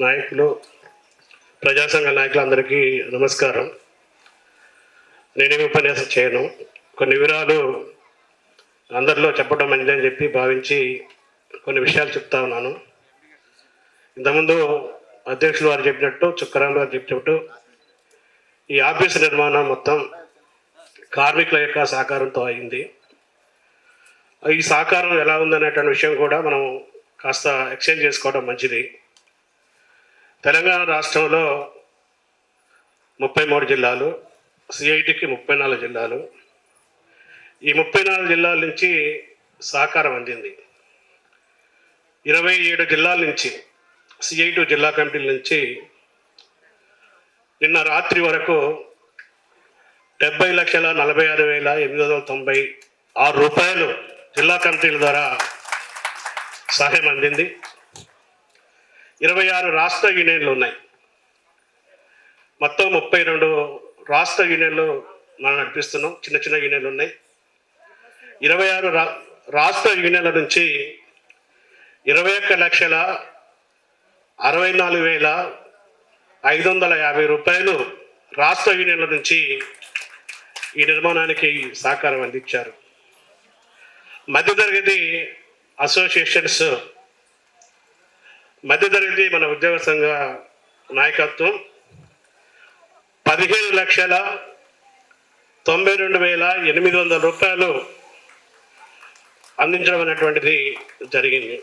నాయకులు ప్రజాసంఘ నాయకులందరికీ నమస్కారం. నేనేమి ఉపన్యాసం చేయను. కొన్ని వివరాలు అందరిలో చెప్పడం మంచిదని చెప్పి భావించి కొన్ని విషయాలు చెప్తా ఉన్నాను. ఇంతకుముందు అధ్యక్షులు వారు చెప్పినట్టు చుక్కరాం గారు చెప్పినట్టు ఈ ఆఫీస్ నిర్మాణం మొత్తం కార్మికుల యొక్క సహకారంతో అయింది. ఈ సహకారం ఎలా ఉందనేటువంటి విషయం కూడా మనం కాస్త ఎక్స్చేంజ్ చేసుకోవడం మంచిది. తెలంగాణ రాష్ట్రంలో ముప్పై మూడు జిల్లాలు సిఐటికి ముప్పై నాలుగు జిల్లాలు. ఈ ముప్పై నాలుగు జిల్లాల నుంచి సహకారం అందింది. ఇరవై ఏడు జిల్లాల నుంచి సిఐటి జిల్లా కమిటీల నుంచి నిన్న రాత్రి వరకు డెబ్బై లక్షల నలభై ఆరు వేల ఎనిమిది వందల తొంభై ఆరు రూపాయలు జిల్లా కమిటీల ద్వారా సహాయం అందింది. ఇరవై ఆరు రాష్ట్ర యూనియన్లు ఉన్నాయి. మొత్తం ముప్పై రెండు రాష్ట్ర యూనియన్లు మనం నడిపిస్తున్నాం. చిన్న చిన్న యూనియన్లు ఉన్నాయి. ఇరవై ఆరు రా రాష్ట్ర యూనియన్ల నుంచి ఇరవై ఒక్క లక్షల అరవై నాలుగు వేల ఐదు వందల యాభై రూపాయలు రాష్ట్ర యూనియన్ల నుంచి ఈ నిర్మాణానికి సహకారం అందించారు. మధ్యతరగతి అసోసియేషన్స్ మధ్యతరగతి మన ఉద్యోగ సంఘ నాయకత్వం పదిహేను లక్షల తొంభై రెండు వేల ఎనిమిది వందల రూపాయలు అందించడం అనేటువంటిది జరిగింది.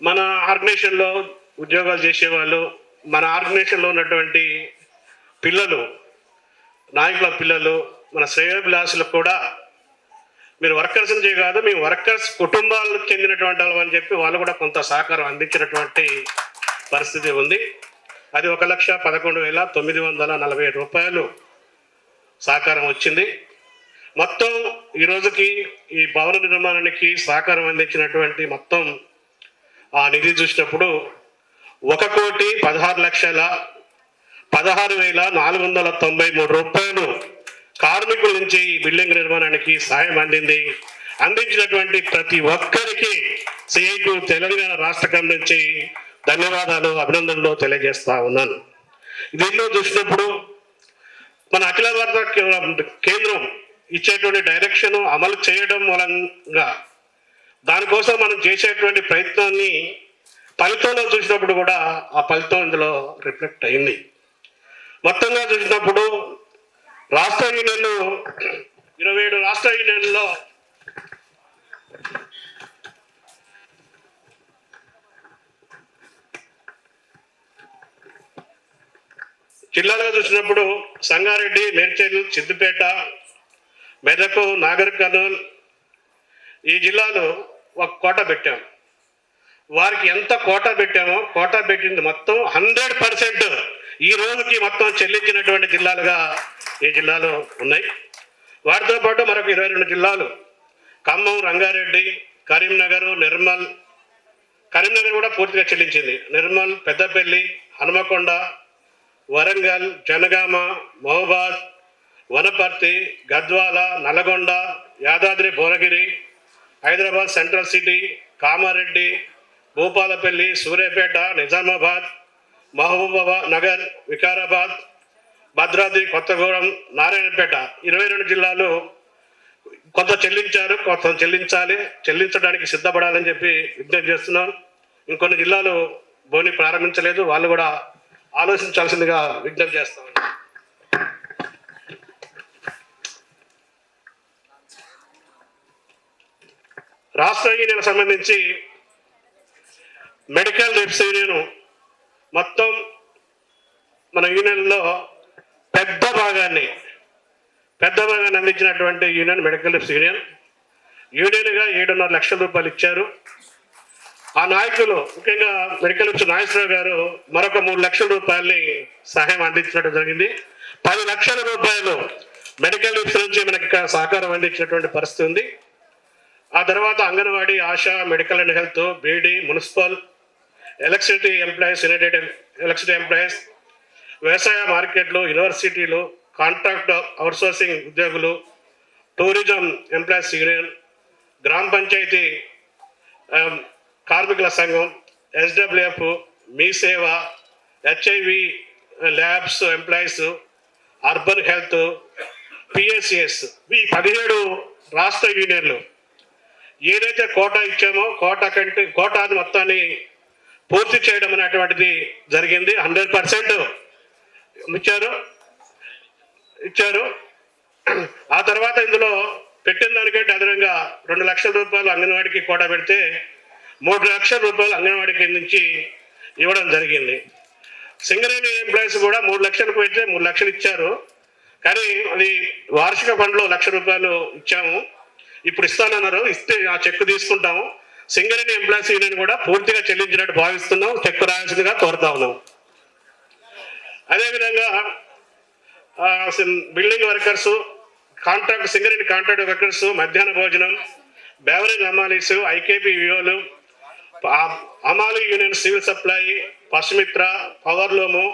మన ఆర్గనైజేషన్లో ఉద్యోగాలు చేసేవాళ్ళు మన ఆర్గనైజేషన్లో ఉన్నటువంటి పిల్లలు నాయకుల పిల్లలు మన శ్రేయోభిలాసులకు కూడా మీరు వర్కర్స్ నుంచి కాదు మేము వర్కర్స్ కుటుంబాలకు చెందినటువంటి వాళ్ళు అని చెప్పి వాళ్ళు కూడా కొంత సహకారం అందించినటువంటి పరిస్థితి ఉంది. అది ఒక లక్ష పదకొండు వేల తొమ్మిది వందల నలభై ఏడు రూపాయలు సహకారం వచ్చింది. మొత్తం ఈ రోజుకి ఈ భవన నిర్మాణానికి సహకారం అందించినటువంటి మొత్తం ఆ నిధి చూసినప్పుడు ఒక కోటి పదహారు లక్షల పదహారు వేల నాలుగు వందల తొంభై మూడు రూపాయలు కార్మికుల నుంచి ఈ బిల్డింగ్ నిర్మాణానికి సాయం అందింది. అందించినటువంటి ప్రతి ఒక్కరికి సిఐటు తెలంగాణ రాష్ట్ర కమిటీ నుంచి ధన్యవాదాలు అభినందనలు తెలియజేస్తా ఉన్నాను. దీనిలో చూసినప్పుడు మన అఖిల భారత కేంద్రం ఇచ్చేటువంటి డైరెక్షన్ అమలు చేయడం మూలంగా దానికోసం మనం చేసేటువంటి ప్రయత్నాన్ని ఫలితంలో చూసినప్పుడు కూడా ఆ ఫలితం ఇందులో రిఫ్లెక్ట్ అయింది. మొత్తంగా చూసినప్పుడు రాష్ట్ర యూనియన్లు ఇరవై ఏడు రాష్ట్ర యూనియన్లో జిల్లాలుగా చూసినప్పుడు సంగారెడ్డి మేడ్చల్ సిద్దిపేట మెదకు నాగర్ కర్నూల్ ఈ జిల్లాలో ఒక కోట పెట్టాం. వారికి ఎంత కోట పెట్టామో కోట పెట్టింది మొత్తం హండ్రెడ్ పర్సెంట్ ఈ రోజుకి మొత్తం చెల్లించినటువంటి జిల్లాలుగా ఈ జిల్లాలో ఉన్నాయి? వారితో పాటు మరొక ఇరవై రెండు జిల్లాలు. ఖమ్మం రంగారెడ్డి కరీంనగర్ నిర్మల్. కరీంనగర్ కూడా పూర్తిగా చెల్లించింది. నిర్మల్ పెద్దపల్లి హనుమకొండ వరంగల్ జనగామ మహబాద్ వనపర్తి గద్వాల నల్గొండ యాదాద్రి భువనగిరి హైదరాబాద్ సెంట్రల్ సిటీ కామారెడ్డి భూపాలపల్లి సూర్యాపేట నిజామాబాద్ మహబూబాబాద్ నగర్ వికారాబాద్ భద్రాద్రి కొత్తగూడెం నారాయణపేట ఇరవై రెండు జిల్లాలు కొంత చెల్లించారు కొంత చెల్లించాలి చెల్లించడానికి సిద్ధపడాలని చెప్పి విజ్ఞప్తి చేస్తున్నాం. ఇంకొన్ని జిల్లాలు బోని ప్రారంభించలేదు వాళ్ళు కూడా ఆలోచించాల్సిందిగా విజ్ఞప్తి చేస్తాం. రాష్ట్ర యూనియన్ సంబంధించి మెడికల్ రిప్స్ యూనియన్ మొత్తం మన యూనియన్లో పెద్ద భాగాన్ని పెద్ద భాగాన్ని అందించినటువంటి యూనియన్ మెడికల్ రిప్స్ యూనియన్. యూనియన్గా ఏడున్నర లక్షల రూపాయలు ఇచ్చారు. ఆ నాయకులు ముఖ్యంగా మెడికల్ రిప్స్ నాగేశ్వరరావు గారు మరొక మూడు లక్షల రూపాయలని సహాయం అందించినట్టు జరిగింది. పది లక్షల రూపాయలు మెడికల్ లిప్స్ నుంచి మనకి సహకారం అందించినటువంటి పరిస్థితి ఉంది. ఆ తర్వాత Anganwadi ASHA medical and health beedi municipal electricity employees united electricity employees వ్యవసాయ మార్కెట్లు యూనివర్సిటీలు కాంట్రాక్ట్ అవుట్సోర్సింగ్ ఉద్యోగులు టూరిజం ఎంప్లాయీస్ యూనియన్ గ్రామ పంచాయతీ um, కార్మికుల సంఘం SWF Mee Seva HIV labs employees urban health PSCS ఈ పదిహేడు రాష్ట్ర యూనియన్లు. ఏదైతే కోటా ఇచ్చామో కోటా కంటే కోటాని మొత్తాన్ని పూర్తి చేయడం అనేటువంటిది జరిగింది. హండ్రెడ్ పర్సెంట్ ఇచ్చారు. ఇచ్చారు. ఆ తర్వాత ఇందులో పెట్టిన దానికంటే అదనంగా రెండు లక్షల రూపాయలు అంగన్వాడికి కూడా పెడితే మూడు లక్షల రూపాయలు అంగన్వాడికి నుంచి ఇవ్వడం జరిగింది. సింగరేణి ఎంప్లాయీస్ కూడా మూడు లక్షలకు పెడితే మూడు లక్షలు ఇచ్చారు. కానీ అది వార్షిక ఫండ్లో లక్ష రూపాయలు ఇచ్చాము. ఇప్పుడు ఇస్తానన్నారు. ఇస్తే ఆ చెక్ తీసుకుంటాము. సింగరేణి ఎంప్లాయీస్ యూనియన్ కూడా పూర్తిగా చెల్లించినట్టు భావిస్తున్నాం. చెక్ రాయాల్సిందిగా కోరుతా ఉన్నాం. అదేవిధంగా building workers contract Singareni contract workers మధ్యాహ్న భోజనం బేవరేజ్ అమాలీస్ ఐకేపీ వియోలు అమాలి యూనియన్ సివిల్ సప్లై పశుమిత్ర పవర్ లూము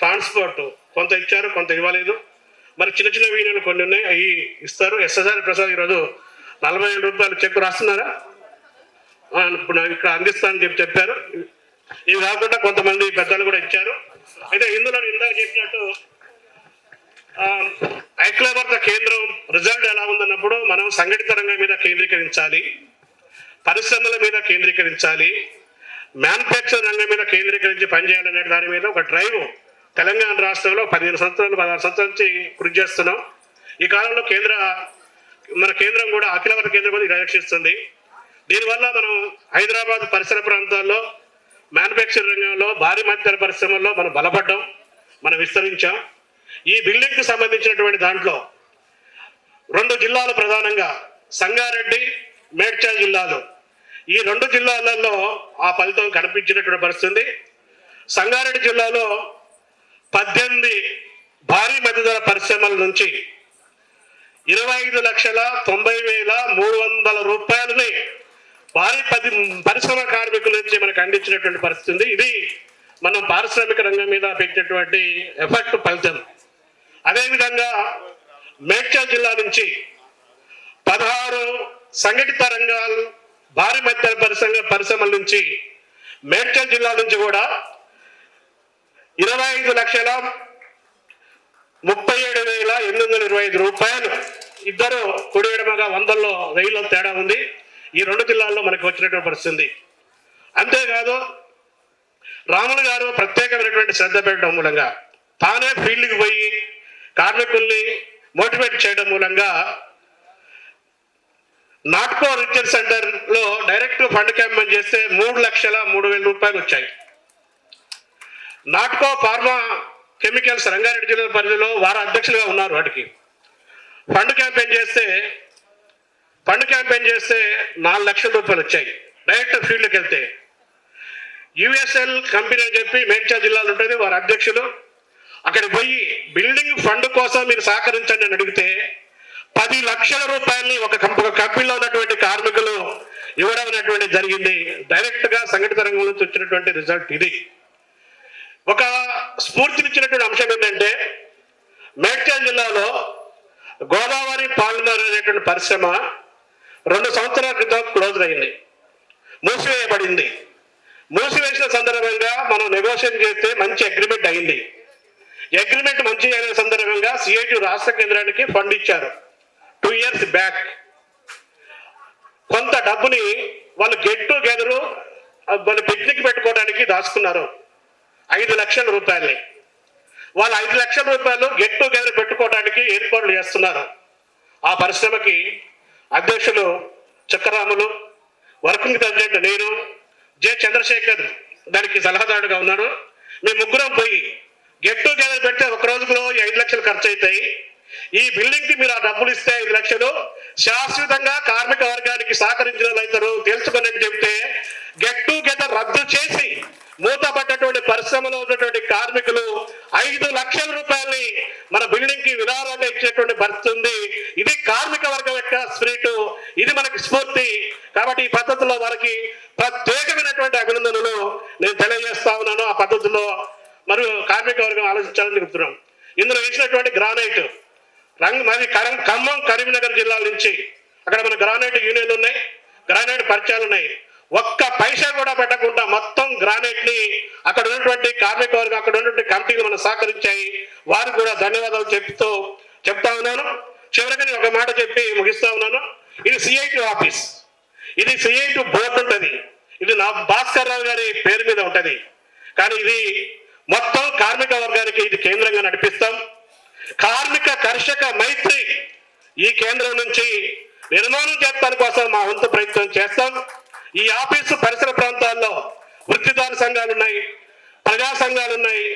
ట్రాన్స్పోర్ట్ కొంత ఇచ్చారు కొంత ఇవ్వలేదు. మరి చిన్న చిన్న యూనియన్లు కొన్ని ఉన్నాయి అవి ఇస్తారు. ఎస్ఎస్ఆర్ ప్రసాద్ ఈరోజు నలభై ఏడు రూపాయలు చెక్ రాస్తున్నారా? ఇప్పుడు నాకు ఇక్కడ అందిస్తానని చెప్పి చెప్పారు. ఇవి కాకుండా కొంతమంది పెద్దలు కూడా ఇచ్చారు. అయితే ఇందులో ఇందాక చెప్పినట్టు ఐక్లవర్త కేంద్రం రిజల్ట్ ఎలా ఉందన్నప్పుడు మనం సంఘటిత రంగం మీద కేంద్రీకరించాలి పరిశ్రమల మీద కేంద్రీకరించాలి మ్యానుఫ్యాక్చర్ రంగం మీద కేంద్రీకరించి పనిచేయాలనే దాని మీద ఒక డ్రైవ్ తెలంగాణ రాష్ట్రంలో పదిహేను సంవత్సరాలు పదహారు సంవత్సరాల నుంచి కృషి చేస్తున్నాం. ఈ కాలంలో కేంద్ర మన కేంద్రం కూడా అఖిలవర్త కేంద్రం కూడా నిర్వహిస్తుంది దీనివల్ల మనం హైదరాబాద్ పరిసర ప్రాంతాల్లో మ్యానుఫ్యాక్చర్ రంగంలో భారీ మధ్యతర పరిశ్రమల్లో మనం బలపడ్డాం మనం విస్తరించాం. ఈ బిల్డింగ్కి సంబంధించినటువంటి దాంట్లో రెండు జిల్లాలు ప్రధానంగా సంగారెడ్డి మేడ్చల్ జిల్లాలు. ఈ రెండు జిల్లాలలో ఆ ఫలితం కనిపించినటువంటి పరిస్థితి. సంగారెడ్డి జిల్లాలో పద్దెనిమిది భారీ మధ్యధర పరిశ్రమల నుంచి ఇరవై ఐదు లక్షల తొంభై వేల మూడు వందల రూపాయలని భారీ పది పరిశ్రమ కార్మికుల నుంచి మనకు అందించినటువంటి పరిస్థితి ఉంది. ఇది మనం పారిశ్రామిక రంగం మీద పెట్టినటువంటి ఎఫెక్ట్ ఫలితం. అదేవిధంగా మేడ్చల్ జిల్లా నుంచి పదహారు సంఘటిత రంగాలు భారీ మధ్య పరిశ్రమ పరిశ్రమల నుంచి మేడ్చల్ జిల్లా నుంచి కూడా ఇరవై ఐదు లక్షల ముప్పై ఏడు వేల ఎనిమిది వందల ఇరవై ఐదు రూపాయలు ఇద్దరు కుడి ఎడమగా వందల్లో వెయ్యిలో తేడా ఉంది. ఈ రెండు జిల్లాల్లో మనకు వచ్చినటువంటి పరిస్థితి. అంతేకాదు రాములు గారు ప్రత్యేకమైనటువంటి శ్రద్ధ పెట్టడం మూలంగా తానే ఫీల్డ్కి పోయి కార్మికుల్ని మోటివేట్ చేయడం మూలంగా నాట్కో రీసెర్చ్ సెంటర్లో డైరెక్ట్ ఫండ్ క్యాంపెయిన్ చేస్తే మూడు లక్షల మూడు వేల రూపాయలు వచ్చాయి. నాట్కో ఫార్మా కెమికల్స్ రంగారెడ్డి జిల్లా పరిధిలో వారు అధ్యక్షులుగా ఉన్నారు వాటికి. ఫండ్ క్యాంపెయిన్ చేస్తే ఫండ్ క్యాంపెయిన్ చేస్తే నాలుగు లక్షల రూపాయలు వచ్చాయి. డైరెక్ట్ ఫీల్డ్కి వెళ్తే యుఎస్ఎల్ కంపెనీ అని చెప్పి మేడ్చల్ జిల్లాలో ఉంటుంది వారి అధ్యక్షులు. అక్కడ పోయి బిల్డింగ్ ఫండ్ కోసం మీరు సహకరించండి అని అడిగితే పది లక్షల రూపాయలని ఒక కంపెనీలో ఉన్నటువంటి కార్మికులు ఇవ్వడం అనేటువంటి జరిగింది. డైరెక్ట్గా సంఘటిత రంగం నుంచి వచ్చినటువంటి రిజల్ట్ ఇది. ఒక స్ఫూర్తినిచ్చినటువంటి అంశం ఏంటంటే మేడ్చల్ జిల్లాలో గోదావరి పాలిమర్ అనేటువంటి పరిశ్రమ రెండు సంవత్సరాల క్రితం క్లోజ్ అయింది. మూసివేయబడింది. మూసివేసిన సందర్భంగా మనం నెగోషియేట్ చేస్తే మంచి అగ్రిమెంట్ అయింది. అగ్రిమెంట్ మంచి అయిన సందర్భంగా సిఐటి రాష్ట్ర కేంద్రానికి ఫండ్ ఇచ్చారు. టూ ఇయర్స్ బ్యాక్ కొంత డబ్బుని వాళ్ళు గెట్ టుగెదరు వాళ్ళు పిక్నిక్ పెట్టుకోవడానికి దాచుకున్నారు. ఐదు లక్షల రూపాయలని. వాళ్ళు ఐదు లక్షల రూపాయలు గెట్ టుగెదర్ పెట్టుకోవడానికి ఏర్పాట్లు చేస్తున్నారు. ఆ పరిశ్రమకి అధ్యక్షులు చక్రరాములు వర్కింగ్ ప్రెసిడెంట్ నేను జె చంద్రశేఖర్ దానికి సలహాదారుడుగా ఉన్నాను. మేము ముగ్గురం పోయి గెట్ టుగెదర్ పెడితే ఒక రోజులో ఈ ఐదు లక్షలు ఖర్చు అవుతాయి ఈ బిల్డింగ్కి మీరు ఆ డబ్బులు ఇస్తే ఐదు లక్షలు. శాశ్వతంగా కార్మిక వర్గానికి సహకరించిన రైతులు అవుతారు. చెప్తే గెట్ టుగెదర్ రద్దు చేసి మూతపడ్డటువంటి పరిశ్రమలో ఉన్నటువంటి కార్మికులు ఐదు లక్షల రూపాయలని మన బిల్డింగ్కి విరాళంగా ఇచ్చేటువంటి పరిస్థితి ఉంది. ఇది కార్మిక వర్గం యొక్క స్పిరిట్ ఇది మనకి స్ఫూర్తి. కాబట్టి ఈ పద్ధతిలో వారికి ప్రత్యేకమైనటువంటి అభినందనలు నేను తెలియజేస్తా ఉన్నాను. ఆ పద్ధతిలో మరియు కార్మిక వర్గం ఆలోచించాలని చెప్తున్నాం. ఇందులో వేసినటువంటి గ్రానైట్ రంగ్ మరి కరం- ఖమ్మం కరీంనగర్ జిల్లాల నుంచి అక్కడ మన గ్రానైట్ యూనియన్లు ఉన్నాయి. గ్రానైట్ పరిచయాలు ఉన్నాయి. ఒక్క పైసా కూడా పెట్టకుండా మొత్తం గ్రానైట్ని అక్కడ ఉన్నటువంటి కార్మిక వర్గం అక్కడ ఉన్నటువంటి కమిటీలు మనం సహకరించాయి. వారికి కూడా ధన్యవాదాలు చెప్తూ చెప్తా ఉన్నాను. చివరికి నేను ఒక మాట చెప్పి ముగిస్తా ఉన్నాను. ఇది సిఐటి ఆఫీస్ ఇది సిఐటి బోర్డు ఉంటుంది. ఇది నా భాస్కర్ రావు గారి పేరు మీద ఉంటుంది. కానీ ఇది మొత్తం కార్మిక వర్గానికి ఇది కేంద్రంగా నడిపిస్తాం. కార్మిక కర్షక మైత్రి ఈ కేంద్రం నుంచి నిర్మాణం చేస్తాని కోసం మా వంతు ప్రయత్నం చేస్తాం. ఈ ఆఫీసు పరిసర ప్రాంతాల్లో వృత్తిదారు సంఘాలు ఉన్నాయి ప్రజా సంఘాలు ఉన్నాయి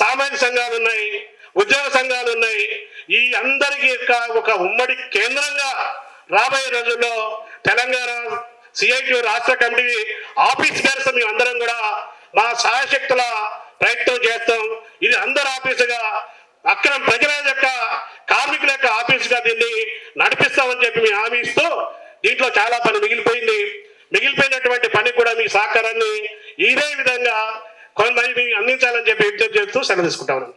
సామాజిక సంఘాలు ఉన్నాయి ఉద్యోగ సంఘాలు ఉన్నాయి. ఈ అందరికీ యొక్క ఒక ఉమ్మడి కేంద్రంగా రాబోయే రోజుల్లో తెలంగాణ సిఐటి రాష్ట్ర కమిటీ ఆఫీస్ పేరుతో మేము అందరం కూడా మా సహాయశక్తుల ప్రయత్నం చేస్తాం. ఇది అందరి ఆఫీసుగా అక్కడ ప్రజల యొక్క కార్మికుల యొక్క ఆఫీసుగా దీన్ని నడిపిస్తామని చెప్పి మేము హామీ ఇస్తూ దీంట్లో చాలా పని మిగిలిపోయింది. మిగిలిపోయినటువంటి పని కూడా మీ సహకారాన్ని ఇదే విధంగా కొంతమంది అందించాలని చెప్పి విజ్ఞప్తి చేస్తూ సెలవు తీసుకుంటా ఉన్నాను.